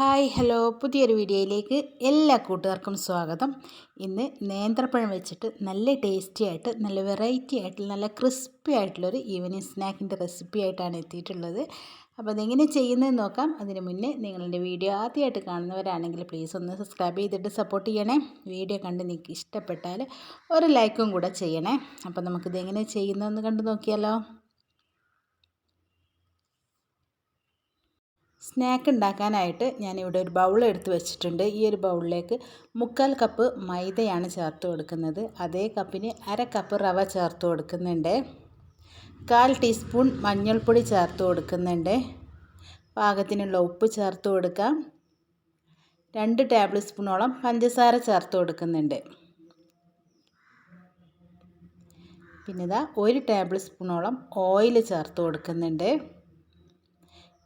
Hi hello. പുതിയൊരു വീഡിയോയിലേക്ക് എല്ലാ കൂട്ടുകാർക്കും സ്വാഗതം. ഇന്ന് നേന്ത്രപ്പഴം വെച്ചിട്ട് നല്ല ടേസ്റ്റി ആയിട്ട് നല്ല വെറൈറ്റി ആയിട്ട് നല്ല ക്രിസ്പി ആയിട്ടുള്ളൊരു ഈവനിങ് സ്നാക്കിന്റെ റെസിപ്പി ആയിട്ടാണ് എത്തിയിട്ടുള്ളത്. അപ്പോൾ അതെങ്ങനെ ചെയ്യുന്നതെന്ന് നോക്കാം. അതിന് മുന്നേ നിങ്ങളുടെ വീഡിയോ ആദ്യമായിട്ട് കാണുന്നവരാണെങ്കിൽ പ്ലീസ് ഒന്ന് സബ്സ്ക്രൈബ് ചെയ്തിട്ട് സപ്പോർട്ട് ചെയ്യണേ. വീഡിയോ കണ്ട് നിങ്ങൾക്ക് ഇഷ്ടപ്പെട്ടാൽ ഒരു ലൈക്കും കൂടെ ചെയ്യണേ. അപ്പോൾ നമുക്കിതെങ്ങനെ ചെയ്യുന്നതെന്ന് കണ്ട് നോക്കിയാലോ. സ്നാക്ക് ഉണ്ടാക്കാനായിട്ട് ഞാനിവിടെ ഒരു ബൗൾ എടുത്ത് വെച്ചിട്ടുണ്ട്. ഈ ഒരു ബൗളിലേക്ക് മുക്കാൽ കപ്പ് മൈദയാണ് ചേർത്ത് കൊടുക്കുന്നത്. അതേ കപ്പിന് അര കപ്പ് റവ ചേർത്ത് കൊടുക്കുന്നുണ്ട്. കാൽ ടീസ്പൂൺ മഞ്ഞൾപ്പൊടി ചേർത്ത് കൊടുക്കുന്നുണ്ട്. പാകത്തിനുള്ള ഉപ്പ് ചേർത്ത് കൊടുക്കാം. രണ്ട് ടേബിൾ സ്പൂണോളം പഞ്ചസാര ചേർത്ത് കൊടുക്കുന്നുണ്ട്. പിന്നെ ഇതാ ഒരു ടേബിൾ സ്പൂണോളം ഓയിൽ ചേർത്ത് കൊടുക്കുന്നുണ്ട്.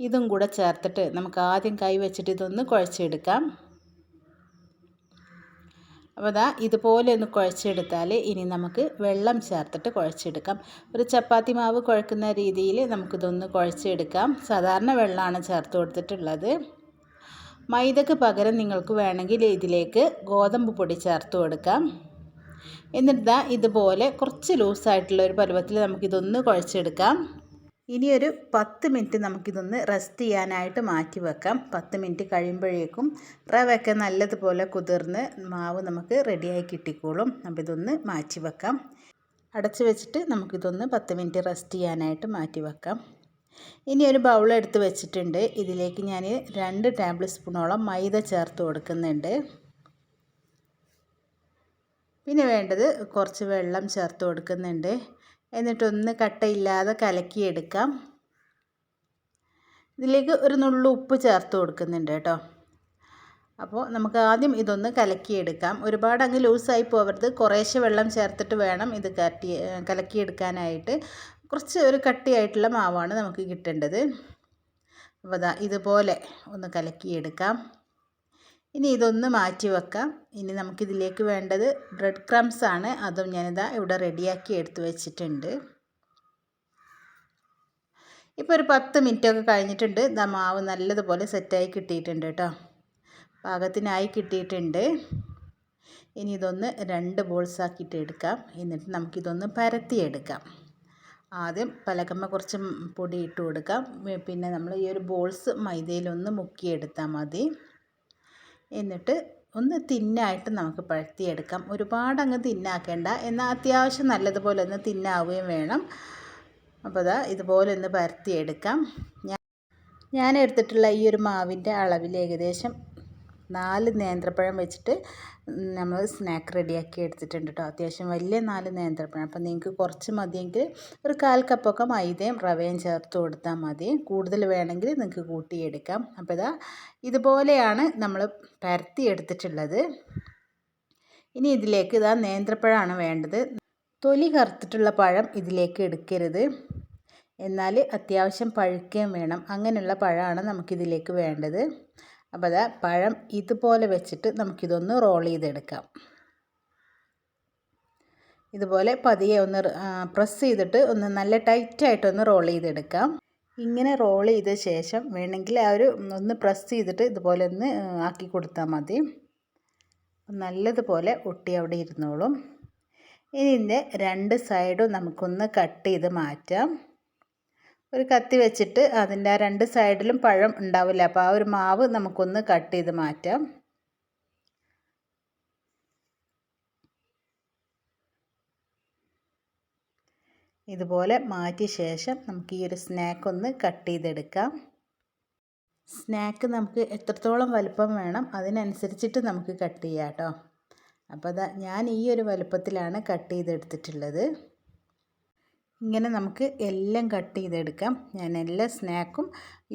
ഇതും കൂടെ ചേർത്തിട്ട് നമുക്ക് ആദ്യം കൈ വെച്ചിട്ട് ഇതൊന്ന് കുഴച്ചെടുക്കാം. അപ്പോൾ ദാ ഇതുപോലെ ഒന്ന് കുഴച്ചെടുത്താൽ ഇനി നമുക്ക് വെള്ളം ചേർത്തിട്ട് കുഴച്ചെടുക്കാം. ഒരു ചപ്പാത്തി മാവ് കുഴക്കുന്ന രീതിയിൽ നമുക്കിതൊന്ന് കുഴച്ചെടുക്കാം. സാധാരണ വെള്ളമാണ് ചേർത്ത് കൊടുത്തിട്ടുള്ളത്. മൈദക്ക് പകരം നിങ്ങൾക്ക് വേണമെങ്കിൽ ഇതിലേക്ക് ഗോതമ്പ് പൊടി ചേർത്ത് കൊടുക്കാം. എന്നിട്ട് ഇതുപോലെ കുറച്ച് ലൂസായിട്ടുള്ള ഒരു പരുവത്തിൽ നമുക്കിതൊന്ന് കുഴച്ചെടുക്കാം. ഇനി ഒരു പത്ത് മിനിറ്റ് നമുക്കിതൊന്ന് റെസ്റ്റ് ചെയ്യാനായിട്ട് മാറ്റി വെക്കാം. പത്ത് മിനിറ്റ് കഴിയുമ്പോഴേക്കും റവയൊക്കെ നല്ലതുപോലെ കുതിർന്ന് മാവ് നമുക്ക് റെഡിയായി കിട്ടിക്കോളും. അപ്പോൾ ഇതൊന്ന് മാറ്റി വെക്കാം. അടച്ച് വെച്ചിട്ട് നമുക്കിതൊന്ന് പത്ത് മിനിറ്റ് റെസ്റ്റ് ചെയ്യാനായിട്ട് മാറ്റി വെക്കാം. ഇനി ഒരു ബൗൾ എടുത്ത് വെച്ചിട്ടുണ്ട്. ഇതിലേക്ക് ഞാൻ രണ്ട് ടേബിൾ സ്പൂണോളം മൈദ ചേർത്ത് കൊടുക്കുന്നുണ്ട്. പിന്നെ വേണ്ടത് കുറച്ച് വെള്ളം ചേർത്ത് കൊടുക്കുന്നുണ്ട്. എന്നിട്ടൊന്ന് കട്ടയില്ലാതെ കലക്കിയെടുക്കാം. ഇതിലേക്ക് ഒരു നുള്ളു ഉപ്പ് ചേർത്ത് കൊടുക്കുന്നുണ്ട് കേട്ടോ. അപ്പോൾ നമുക്ക് ആദ്യം ഇതൊന്ന് കലക്കിയെടുക്കാം. ഒരുപാട് അങ്ങ് ലൂസായി പോകരുത് കുറേശ്ശെ വെള്ളം ചേർത്തിട്ട് വേണം ഇത് കട്ടി കലക്കിയെടുക്കാനായിട്ട്. കുറച്ച് ഒരു കട്ടിയായിട്ടുള്ള മാവാണ് നമുക്ക് കിട്ടേണ്ടത്. അപ്പോൾ അതാ ഇതുപോലെ ഒന്ന് കലക്കിയെടുക്കാം. ഇനി ഇതൊന്ന് മാറ്റി വെക്കാം. ഇനി നമുക്കിതിലേക്ക് വേണ്ടത് ബ്രെഡ് ക്രംസ് ആണ്. അതും ഞാനിതാ ഇവിടെ റെഡിയാക്കി എടുത്തു വെച്ചിട്ടുണ്ട്. ഇപ്പോൾ ഒരു പത്ത് മിനിറ്റൊക്കെ കഴിഞ്ഞിട്ടുണ്ട്. ഇതാ മാവ് നല്ലതുപോലെ സെറ്റായി കിട്ടിയിട്ടുണ്ട് കേട്ടോ. പാകത്തിനായി കിട്ടിയിട്ടുണ്ട്. ഇനി ഇതൊന്ന് രണ്ട് ബോൾസ് ആക്കിയിട്ട് എടുക്കാം. എന്നിട്ട് നമുക്കിതൊന്ന് പരത്തിയെടുക്കാം. ആദ്യം പലകമ്മ കുറച്ച് പൊടി ഇട്ട് കൊടുക്കാം. പിന്നെ നമ്മൾ ഈ ഒരു ബോൾസ് മൈദയിലൊന്ന് മുക്കിയെടുത്താൽ മതി. എന്നിട്ട് ഒന്ന് തിന്നായിട്ട് നമുക്ക് പഴുത്തിയെടുക്കാം. ഒരുപാട് അങ്ങ് തിന്നാക്കേണ്ട. എന്നാൽ അത്യാവശ്യം നല്ലതുപോലെ ഒന്ന് തിന്നാവുകയും വേണം. അപ്പോൾ അതാ ഇതുപോലെ ഒന്ന് പരത്തിയെടുക്കാം. ഞാൻ ഞാൻ എടുത്തിട്ടുള്ള ഈ ഒരു മാവിന്റെ അളവിൽ ഏകദേശം നാല് നേന്ത്രപ്പഴം വെച്ചിട്ട് നമ്മൾ സ്നാക്ക് റെഡിയാക്കി എടുത്തിട്ടുണ്ട് കേട്ടോ. അത്യാവശ്യം വലിയ നാല് നേന്ത്രപ്പഴം. അപ്പം നിങ്ങൾക്ക് കുറച്ച് മതിയെങ്കിൽ ഒരു കാൽ കപ്പൊക്കെ മൈദയും റവയും ചേർത്ത് കൊടുത്താൽ മതി. കൂടുതൽ വേണമെങ്കിൽ നിങ്ങൾക്ക് കൂട്ടിയെടുക്കാം. അപ്പോൾ ഇതാ ഇതുപോലെയാണ് നമ്മൾ പരത്തി എടുത്തിട്ടുള്ളത് ഇനി ഇതിലേക്ക് ഇതാ നേന്ത്രപ്പഴമാണ് വേണ്ടത്. തൊലി കറുത്തിട്ടുള്ള പഴം ഇതിലേക്ക് എടുക്കരുത്. എന്നാൽ അത്യാവശ്യം പഴുക്കുകയും വേണം. അങ്ങനെയുള്ള പഴമാണ് നമുക്കിതിലേക്ക് വേണ്ടത്. അപ്പോൾ അതാ പഴം ഇതുപോലെ വെച്ചിട്ട് നമുക്കിതൊന്ന് റോൾ ചെയ്തെടുക്കാം. ഇതുപോലെ പതിയെ ഒന്ന് പ്രസ് ചെയ്തിട്ട് ഒന്ന് നല്ല ടൈറ്റായിട്ടൊന്ന് റോൾ ചെയ്തെടുക്കാം. ഇങ്ങനെ റോൾ ചെയ്ത ശേഷം വേണമെങ്കിൽ ആ ഒരു ഒന്ന് പ്രസ് ചെയ്തിട്ട് ഇതുപോലെ ഒന്ന് ആക്കി കൊടുത്താൽ മതി. നല്ലതുപോലെ ഒട്ടി അവിടെ ഇരുന്നോളും. ഇതിന്റെ രണ്ട് സൈഡും നമുക്കൊന്ന് കട്ട് ചെയ്ത് മാറ്റാം. ഒരു കത്തി വെച്ചിട്ട് അതിന്റെ ആ രണ്ട് സൈഡിലും പഴം ഉണ്ടാവില്ല. അപ്പോൾ ആ ഒരു മാവ് നമുക്കൊന്ന് കട്ട് ചെയ്ത് മാറ്റാം. ഇതുപോലെ മാറ്റിയ ശേഷം നമുക്ക് ഈ ഒരു സ്നാക്ക് ഒന്ന് കട്ട് ചെയ്തെടുക്കാം. സ്നാക്ക് നമുക്ക് എത്രത്തോളം വലുപ്പം വേണം അതിനനുസരിച്ചിട്ട് നമുക്ക് കട്ട് ചെയ്യാം കേട്ടോ. അപ്പോൾ അതാ ഞാൻ ഈ ഒരു വലുപ്പത്തിലാണ് കട്ട് ചെയ്തെടുത്തിട്ടുള്ളത്. ഇങ്ങനെ നമുക്ക് എല്ലാം കട്ട് ചെയ്തെടുക്കാം. ഞാൻ എല്ലാ സ്നാക്കും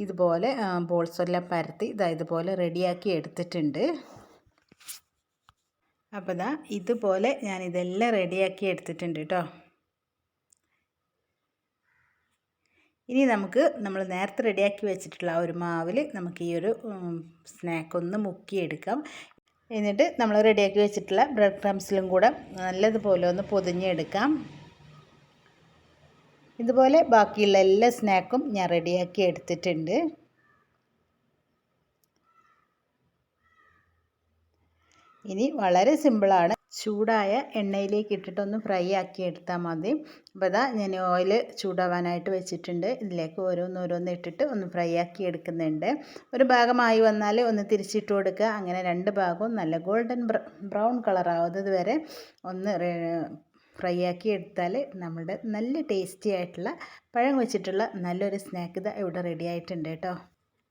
ഇതുപോലെ ബോൾസെല്ലാം പരത്തി ഇതാ ഇതുപോലെ റെഡിയാക്കി എടുത്തിട്ടുണ്ട്. അപ്പോൾ ഇതാ ഇതുപോലെ ഞാൻ ഇതെല്ലാം റെഡിയാക്കി എടുത്തിട്ടുണ്ട് കേട്ടോ ഇനി നമുക്ക് നമ്മൾ നേരത്തെ റെഡിയാക്കി വെച്ചിട്ടുള്ള ആ ഒരു മാവിൽ നമുക്ക് ഈ ഒരു സ്നാക്ക് ഒന്ന് മുക്കിയെടുക്കാം. എന്നിട്ട് നമ്മൾ റെഡിയാക്കി വെച്ചിട്ടുള്ള ബ്രെഡ് ക്രംസിലും കൂടെ നല്ലതുപോലെ ഒന്ന് പൊതിഞ്ഞെടുക്കാം. ഇതുപോലെ ബാക്കിയുള്ള എല്ലാ സ്നാക്കും ഞാൻ റെഡിയാക്കി എടുത്തിട്ടുണ്ട്. ഇനി വളരെ സിമ്പിളാണ്. ചൂടായ എണ്ണയിലേക്ക് ഇട്ടിട്ടൊന്ന് ഫ്രൈ ആക്കി എടുത്താൽ മതി. അപ്പോൾ ഇതാ ഞാൻ ഓയിൽ ചൂടാവാനായിട്ട് വെച്ചിട്ടുണ്ട്. ഇതിലേക്ക് ഓരോന്നോരോന്ന് ഇട്ടിട്ട് ഒന്ന് ഫ്രൈ ആക്കി എടുക്കുന്നുണ്ട്. ഒരു ഭാഗമായി വന്നാൽ ഒന്ന് തിരിച്ചിട്ട് കൊടുക്കുക. അങ്ങനെ രണ്ട് ഭാഗവും നല്ല ഗോൾഡൻ ബ്രൗൺ കളർ ആവുന്നത് വരെ ഒന്ന് ഫ്രൈ ആക്കി എടുത്താൽ നമ്മുടെ നല്ല ടേസ്റ്റി ആയിട്ടുള്ള പഴം വെച്ചിട്ടുള്ള നല്ലൊരു സ്നാക്ക് ഇത് ഇവിടെ റെഡി ആയിട്ടുണ്ട് കേട്ടോ.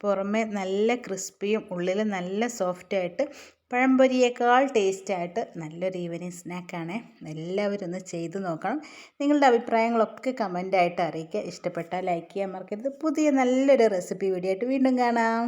പുറമെ നല്ല ക്രിസ്പിയും ഉള്ളിൽ നല്ല സോഫ്റ്റായിട്ട് പഴംപൊരിയേക്കാൾ ടേസ്റ്റായിട്ട് നല്ലൊരു ഈവനിങ് സ്നാക്കാണ് എല്ലാവരും ഒന്ന് ചെയ്ത് നോക്കണം. നിങ്ങളുടെ അഭിപ്രായങ്ങളൊക്കെ കമന്റായിട്ട് അറിയിക്കുക. ഇഷ്ടപ്പെട്ടാൽ ലൈക്ക് ചെയ്യാൻ മറക്കരുത്. പുതിയ നല്ലൊരു റെസിപ്പി വീഡിയോ ആയിട്ട് വീണ്ടും കാണാം.